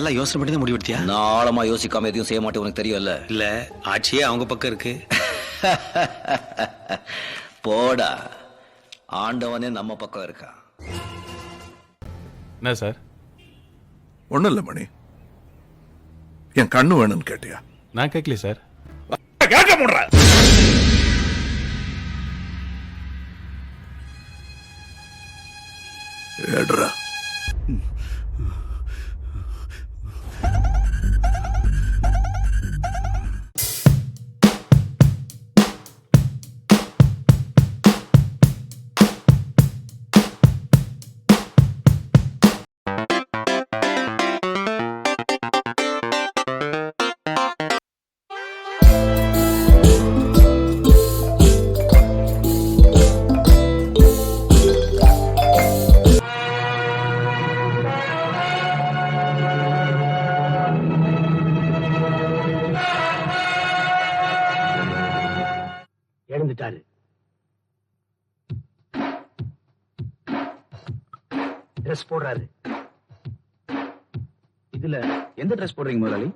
நல்லா யோசனை பண்ணி தான் முடிவெடுத்தியா? நான் ஆழமா யோசிக்காம எதையும் செய்ய மாட்டேன் உனக்கு தெரியும்ல? இல்ல ஆட்சியே அவங்க பக்கம் இருக்கு. போடா. ஆண்டவனே நம்ம பக்கம் இருக்கா? என்ன சார்? ஒண்ணும் இல்ல மணி. என் கண்ணு வேணும்னு கேட்டியா? நான் கேட்கல சார். கேட்க முடுற ஏடுறா. இதுல எந்த ட்ரெஸ் போடுறீங்க முதலாளி?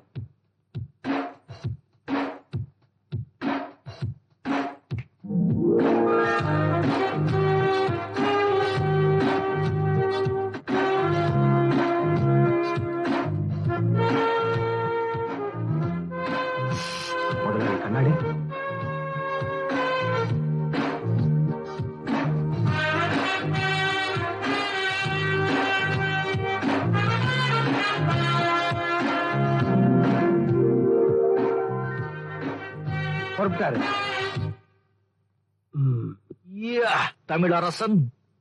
யா, தமிழரசன்.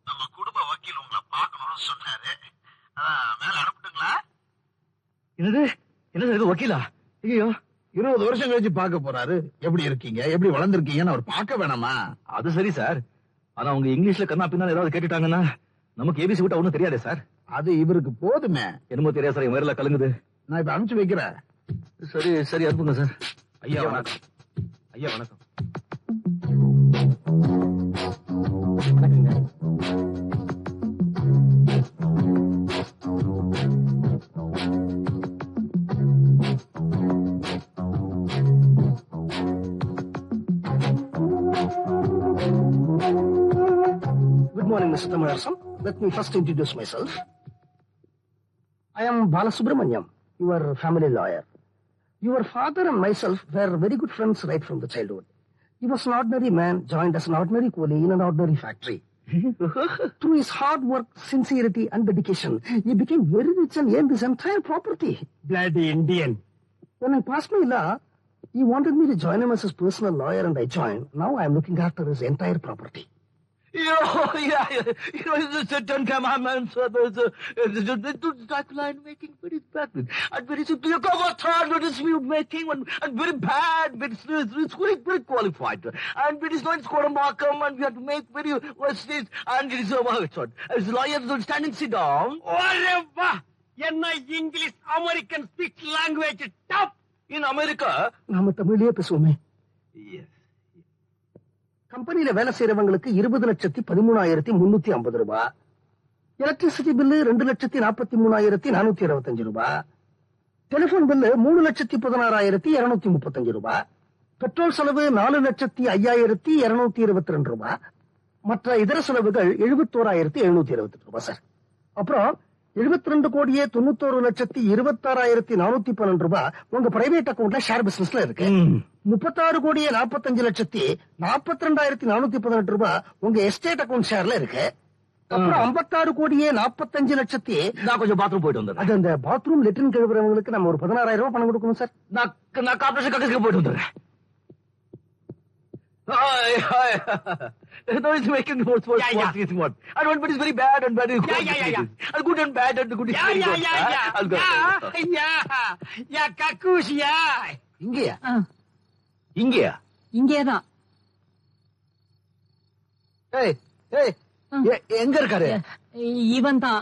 நம்ம குடும்ப வக்கீல் உங்களை பார்க்கணும்னு சொன்னாரு. மேல அனுப்பிட்டுங்களா? என்னது? என்னது இது வக்கீலா? ஐயோ இருபது வருஷம் கழிச்சு பார்க்க போறாரு. எப்படி இருக்கீங்க? எப்படி வளர்ந்துருக்கீங்கன்னு அவர் பார்க்க வேணாமா? அது சரி சார். ஆனா அவங்க இங்கிலீஷ்ல கண்ணா பின்னா ஏதாவது கேட்டுட்டாங்கன்னா நமக்கு ஏபிசி விட்டா ஒண்ணும் தெரியாதே சார். அது இவருக்கு போதுமே. என்னமோ தெரியாது சார். என் வயிறுல கலங்குது. நான் இப்ப அனுப்பிச்சு வைக்கிறேன். சரி சரி அனுப்புங்க சார். ஐயா வணக்கம். ஐயா வணக்கம் Good morning, Mr. Thamarasan. Let me first introduce myself. I am Balasubramanyam, your family lawyer. Your father and myself were very good friends right from the childhood. He was an ordinary man, joined as an ordinary coolie in an ordinary factory. Through his hard work, sincerity, and dedication, he became very rich and earned his entire property. Bloody Indian. When I passed my law, he wanted me to join him as his personal lawyer, and I joined. Now I am looking after his entire property You know, yeah, yeah, you know, the Ten Commandments, uh, there's a, uh, that line making very bad, and very simple, you cover third, dispute making, and, and very bad, but it's, it's, it's very, very qualified, and it is not Scoramacum, and we have to make very, what's this, and it is a word, as lawyers don't standing, sit down. என்ன English American speak language top in America நாம தமிழ்லயே பேசுவோமே Yes. கம்பெனியில வேலை செய்யறவங்களுக்கு இருபது லட்சத்தி பதிமூணாயிரத்தி முன்னூத்தி ஐம்பது ரூபாய் எலக்ட்ரிசிட்டி பில்லு ரெண்டு லட்சத்தி நாற்பத்தி மூணாயிரத்தி நானூத்தி இருபத்தஞ்சு ரூபாய் டெலிபோன் பில்லு மூணு லட்சத்தி பதினாறாயிரத்தி இருநூத்தி முப்பத்தஞ்சு ரூபாய் பெட்ரோல் செலவு நாலு லட்சத்தி ஐயாயிரத்தி இருநூத்தி இருபத்தி ரெண்டு ரூபாய் மற்ற இதர செலவுகள் எழுபத்தோராயிரத்தி எழுநூத்தி இருபத்தி ரூபாய் சார் அப்புறம் எழுபத்தி ரெண்டு கோடியே தொண்ணூத்தோரு லட்சத்தி இருபத்தாறாயிரத்தி நானூத்தி பன்னெண்டு ரூபாய் உங்க பிரைவேட் அக்கவுண்ட்ல ஷேர் பிசினஸ்ல இருக்கு. முப்பத்தாறு கோடியே நாற்பத்தஞ்சு லட்சத்தி நாற்பத்தி ரெண்டாயிரத்தி நானூத்தி பதினெட்டு ரூபாய் உங்க எஸ்டேட் அக்கவுண்ட் ஷேர்ல இருக்கு. அப்புறம் ஐம்பத்தாறு கோடியே நாற்பத்தஞ்சு லட்சத்தி நான் கொஞ்சம் பாத்ரூம் போயிட்டு வந்தேன் அது அந்த பாத்ரூம் லெட்டின் கழுவுறவங்களுக்கு நம்ம ஒரு பதினாறாயிரம் ரூபாய் பணம் கொடுக்கணும் சார் நான் நான் கார்பரேஷன் கக்கஸ்க்கு போயிட்டு வந்துடுறேன். Hi, hi. no, it's making more sports, Yeah, yeah. sports, sports. And one bit is very bad and bad is good. Yeah, yeah, yeah, yeah. And good and bad and good is Yeah, very yeah, good. yeah, yeah. I'll go. Yeah, yeah. Yeah, கக்கூஸ், yeah. இங்கேயா இங்கேயா இங்கேதான் ஏய் ஏய் எங்க இருக்காரு இவன் தான்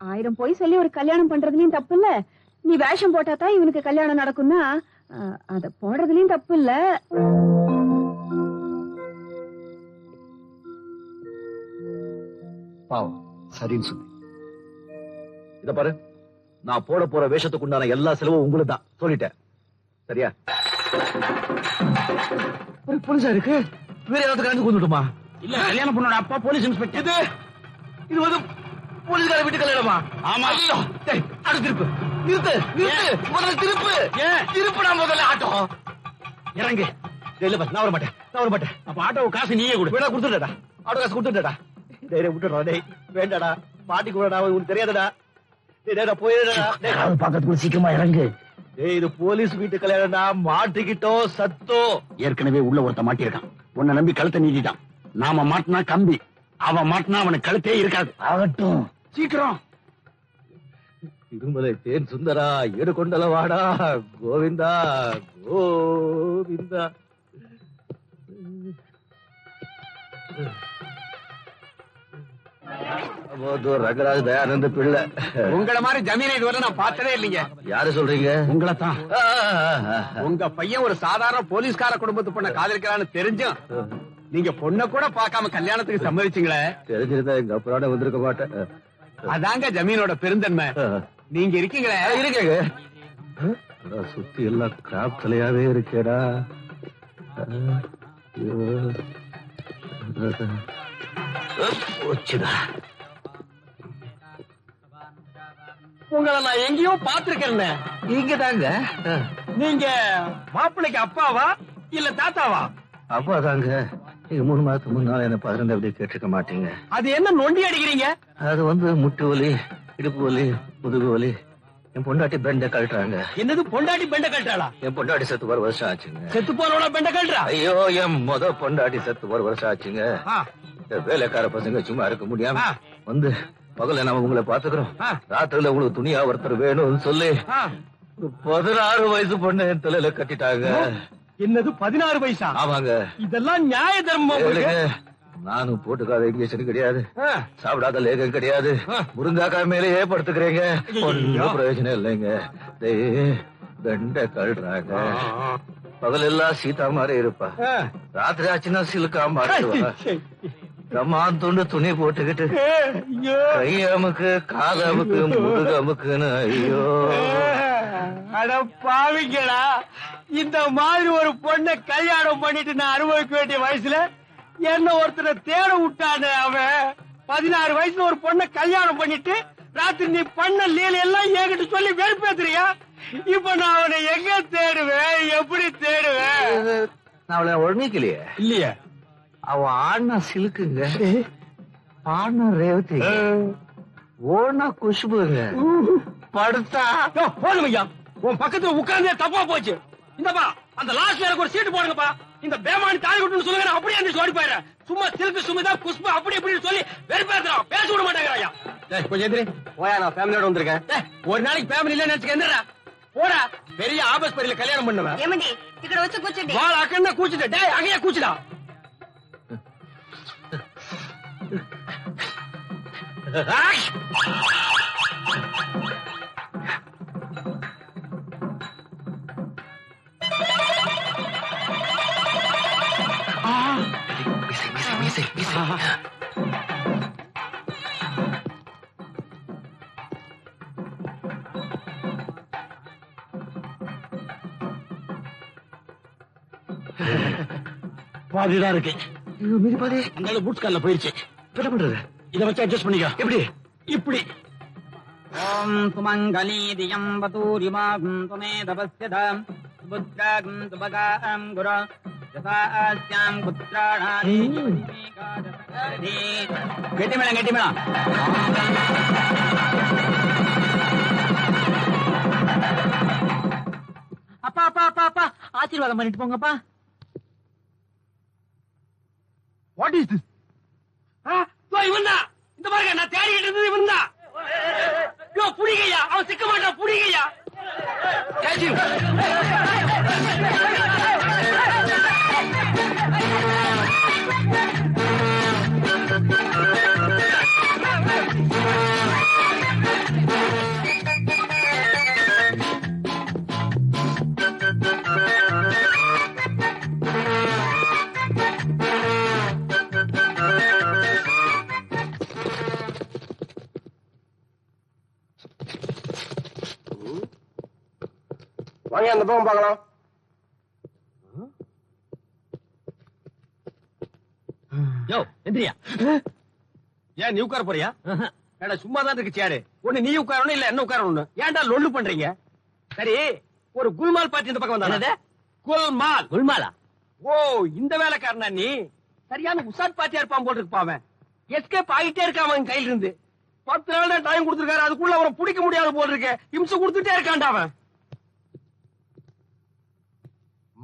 ஆயிரம் போய் சொல்லி ஒரு கல்யாணம் பண்றதுலயும் தப்பு இல்ல நீ வேஷம் போட்டா தான் இவனுக்கு கல்யாணம் நடக்கும்னா அத போடுறதுலயும் தப்பு இல்ல பாவம். சரின்னு சொல்லி. இத பாரு. நான் போட போற வேஷத்துக்கு உண்டான எல்லா செலவும் உங்களுக்கு தான் சொல்லிட்டேன். சரியா? ஒரு புதுசா இருக்கு. வேற ஏதாவது கலந்து கொண்டுட்டுமா? இல்ல கல்யாண பொண்ணோட அப்பா போலீஸ் இன்ஸ்பெக்டர். இது இது வந்து போலீஸ்கார வீட்டு கல்யாணமா ஆமா. ஐயோ டேய், அடுத்து திருப்பு. நிறுத்து நிறுத்து. முதல்ல திருப்பு. ஏன்? திருப்புடா முதல்ல ஆட்டோ. இறங்கு. இல்ல பாஸ், நான் வர மாட்டேன். நான் வர மாட்டேன். அப்ப ஆட்டோ காசு நீயே கொடு. வேணா கொடுத்துட்டா ஆட்டோ காசு கொடுத்துட்டா டேய் விட்டுடா டேய். வேண்டாடா. பாட்டி கூடடா உனக்கு தெரியாதடா. டேய் போயிடுடா. டேய். பக்கத்துக்குள்ள சீக்கிரமா இறங்கு. டேய் இது போலீஸ் வீட்டு கல்யாணம்டா மாட்டிக்கிட்டோ சத்தோ. ஏற்கனவே உள்ள ஒருத்த மாட்டியிருக்கான். உன்னை நம்பி கழுத்தை நீட்டிட்டான். நாம மாட்டினா கம்பி. அவன் மாட்டினா அவனுக்கு கழுத்தே இருக்காது. ஆகட்டும். சீக்கிரம். திருமலை தேன் சுந்தரா ஏடு கொண்டல வாடா கோவிந்தா. கோவிந்தா ரங்கராஜ் தயானந்த பிள்ளை. உங்கள மாதிரி ஜமீனை இதுவரை நான் பார்த்ததே இல்லைங்க. யாரு சொல்றீங்க? உங்களை தான். உங்க பையன் ஒரு சாதாரண போலீஸ்கார குடும்பத்து பொண்ணை காதலிக்கிறான்னு தெரிஞ்சும் நீங்க பொண்ண கூட பார்க்காம கல்யாணத்துக்கு சம்மதிச்சீங்களே. தெரிஞ்சிருந்தா எங்க அப்புறம் வந்திருக்க மாட்டேன். அதாங்க ஜமீனோட பெருந்தன்மை. நீங்க இருக்கீங்களே? இருக்கேங்க. சுத்தி எல்லாம் கிராப் தலையாவே இருக்கேடா. போச்சுடா. உங்களை நான் எங்கேயோ பாத்திருக்கேன் இங்க தாங்க நீங்க மாப்பிள்ளைக்கு அப்பாவா இல்ல தாத்தாவா? அப்பா தாங்க நீங்க மூணு மாசத்துக்கு முன்னால என்ன பதினெண்டு அப்படி கேட்டிருக்க மாட்டீங்க. அது என்ன நொண்டி அடிக்கிறீங்க? அது வந்து முட்டு வலி இடுப்பு வலி முதுகு வலி. என் பொண்டாட்டி பெண்ட கழட்டுறாங்க. என்னது பொண்டாட்டி பெண்ட கட்டுறாளா என் பொண்டாட்டி செத்து ஒரு வருஷம் ஆச்சுங்க. செத்து போனவள பெண்ட கட்டுறா ஐயோ என் முத பொண்டாட்டி செத்து ஒரு வருஷம் ஆச்சுங்க. வேலைக்கார பசங்க சும்மா இருக்க முடியாம. வந்து பகல்ல நாம உங்களை பாத்துக்கிறோம். ராத்திரில உங்களுக்கு துணியா ஒருத்தர் வேணும்னு சொல்லி பதினாறு வயசு பொண்ணு தலையில கட்டிட்டாங்க. என்னது பதினாறு வயசா? ஆமாங்க. இதெல்லாம் நியாய தர்மம். நானும் போட்டுக்காத இங்கிலீஷன் கிடையாது. சாப்பிடாத லேகம் கிடையாது. முருங்காக்காய் மேலேயே படுத்துக்கிறீங்க. ஒன்னும் பிரயோஜனம் இல்லைங்க. வெண்டை கழுறாங்க பகல் எல்லாம் சீதா மாதிரி இருப்பா. ராத்திரி ஆச்சுன்னா சிலுக்கா மாட்டுவா கம்மான் துண்டு துணி போட்டுக்கிட்டு. கையமுக்கு காதமுக்கு முதுகமுக்குன்னு ஐயோ. அட பாவிங்களா இந்த மாதிரி ஒரு பொண்ணை கல்யாணம் பண்ணிட்டு நான் அனுபவிக்க வேண்டிய வயசுல என்ன ஒருத்தரை தேட விட்டானே அவன்? பதினாறு வயசுல ஒரு பொண்ணை கல்யாணம் பண்ணிட்டு ராத்திரி நீ பண்ண லீல எல்லாம் என்கிட்ட சொல்லி வெறுப்பேத்துறியா? இப்ப நான் அவனை எங்க தேடுவேன்? எப்படி தேடுவேன்? நான் அவளை ஒழுங்கிக்கலையே. இல்லையே. அவன் ஆடினா சிலுக்குங்க ஆடினா ரேவதிங்க ஓடினா குஷ்புங்க. படுத்தா. போதும் ஐயா. உன் பக்கத்துல உட்கார்ந்தே தப்பா போச்சு. இந்தப்பா அந்த லாஸ்ட் எனக்கு ஒரு சீட்டு போடுங்கப்பா. இந்த பேமானி தாய் விட்டு சொல்லுங்க அப்படியே அந்த ஓடி போயிடுறேன் சும்மா சிலுக்கு சுமிதா புஷ்பா அப்படி இப்படின்னு சொல்லி வெறுப்பேத்துறான் பேச விட மாட்டேங்கிறாயா கொஞ்சம் எதிரி போயா நான் ஃபேமிலியோட வந்திருக்கேன். ஒரு நாளைக்கு ஃபேமிலி இல்லைன்னு நினைச்சுக்க போடா. பெரிய ஆபஸ்பரியில கல்யாணம் பண்ணுவேன். ஏமண்டி இக்கட வச்சு கூச்சிட்டு வாள் அக்கண்ண கூச்சிட்டு டேய் அங்கேயே கூச்சிடா. ஆஷ் இருக்கு. மீதி பாதி. அந்த பூட்ஸ் கால்ல போயிருச்சு. இப்ப என்ன பண்றது? இத வச்சு அட்ஜஸ்ட் பண்ணிக்கோ. எப்படி? இப்படி. ஓம் சுமங்கலி தியம் வதூரிமாகும் துமே தபஸ்யதாம் சுபுத்ராகும் சுபகாம் குரு. யசாஸ்யாம் புத்ராணாதி கெட்டி மேளம் கெட்டி மேளம். அப்பா அப்பா அப்பா அப்பா. ஆசீர்வாதம் பண்ணிட்டு போங்கப்பா. வாட் இஸ் திஸ் இவன் தான் இந்த பாருங்க நான் தேடிக்கிட்டு இருந்தது இவன் தான் யோ புடிங்கய்யா அவன் சிக்க மாட்டான் புடிங்கய்யா வாங்க அந்த பக்கம் பார்க்கலாம். யோ எந்திரியா. ஏன் நீ உட்கார போறியா? ஏடா சும்மா தான் இருக்கு சேரு ஒண்ணு நீ உட்காரணும் இல்ல என்ன உட்காரணும் ஏன்டா லொல்லு பண்றீங்க? சரி ஒரு குல்மால் பார்ட்டி இந்த பக்கம் வந்தானே? குல்மால். குல்மாலா? ஓ இந்த வேலைக்காரனா நீ? சரியான உசாத் பாத்தியா இருப்பான் போட்டு இருப்பான் எஸ்கேப் ஆகிட்டே இருக்கான் அவன் கையில இருந்து பத்து நாள் டைம் கொடுத்துருக்காரு அதுக்குள்ள அவரை பிடிக்க முடியாது போல இருக்கு. இம்சை கொடுத்துட்டே இருக்கான்டா அவன்.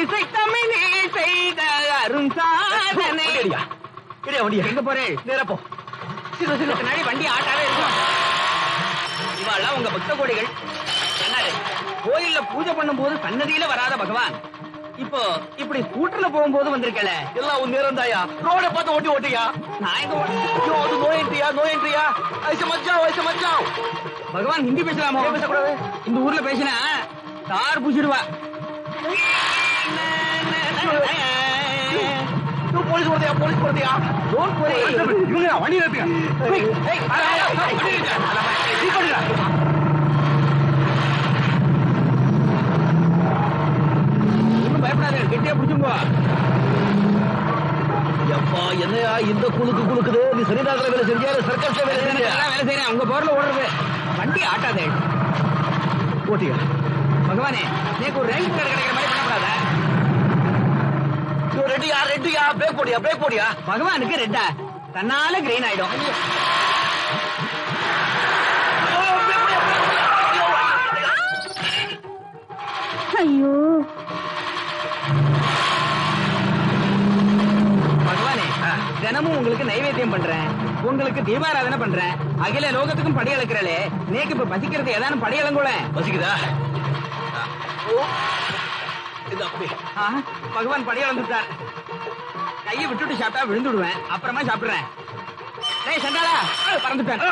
இசை தமிழே செய்த அரும் சாதனை. இடியா வண்டியா. எங்க போறேன் நேரா போ. சிறு சிறு பின்னாடி வண்டி ஆட்டாவே இருக்கும். இவாள்லாம் உங்க பக்த கோடிகள். கோயில்ல பூஜை பண்ணும்போது சன்னதியில வராத பகவான். இப்போ இப்படி ஸ்கூட்டர்ல போகும்போது வந்திருக்கல எல்லாம் உன் நேரம் தாயா. ரோட பார்த்து ஓட்டி ஓட்டியா நான் எங்க ஓடுறது? ஐயோ அது நோயின்றியா நோயின்றியா ஐச மச்சான் ஐச மச்சான். பகவான் ஹிந்தி பேசலாமோ? பேசக்கூடாது? இந்த ஊர்ல பேசினா தார் புசிடுவா. போலீஸ் வருதையா போலீஸ் வருதையா ரோட் இவங்க வண்டி நிறுத்துங்க ஏய், கெட்டியா எப்பா என்னையா இந்த குலுக்கு குலுக்குது நீ சரிதாகிற வேலை செஞ்சியா சர்க்கஸ்ல வேலை செஞ்சியா வேலை செய்யறேன் உங்க போர்ல ஓடுறது வண்டி ஆட்டாதே ஓட்டியா பகவானே நேக்கு ஒரு ரேங்க் கார்டு கிடைக்கிற மாதிரி பண்ணக்கூடாத ஐயோ, ரெட்டியா ரெட்டியா பிரேக் போடியா பிரேக் போடியா? பகவானுக்கு ரெட்டா. தன்னால கிரீன் ஆயிடும். ஐயோ. பகவானே தினமும் உங்களுக்கு நைவேத்தியம் பண்றேன். உங்களுக்கு தீபாராதனை பண்றேன். அகில லோகத்துக்கும் படி அளக்கிறளே நேக்கு இப்ப பசிக்கிறது ஏதானும் படி அளங்கூட வசிக்குதா ஓ இது அப்படி. பகவான் கையை விட்டுட்டு சாப்பிட்டா விழுந்துடுவேன். அப்புறமா சாப்பிடுறேன். டேய் சண்டாளா பறந்துட்டேன்.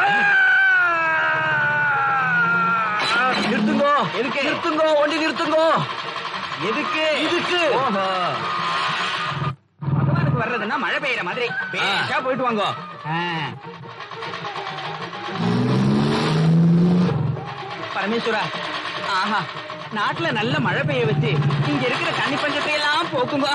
நிறுத்துங்கோ. எதுக்கு? நிறுத்துங்கோ வண்டி நிறுத்துங்கோ. எதுக்கு? இதுக்கு. பகவானுக்கு வர்றதுன்னா மழை பெய்யற மாதிரி. பேஷா போயிட்டு வாங்கோ. பரமேஸ்வரா. ஆஹா. நாட்டுல நல்ல மழை பெய்ய வச்சு இங்க இருக்கிற தண்ணி பஞ்சத்தை எல்லாம் போக்குங்க.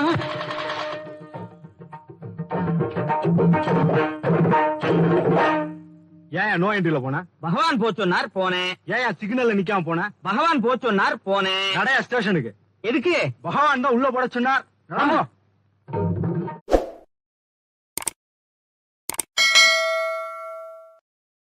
ஏன் நோ என்ட்ரில போன? பகவான் போச்சொன்னார் போனேன் ஏன் சிக்னல்ல நிக்காம போன? பகவான் போச்சொன்னார் போனேன் நடைய ஸ்டேஷனுக்கு எதுக்கு? பகவான் தான் உள்ள போட சொன்னார்.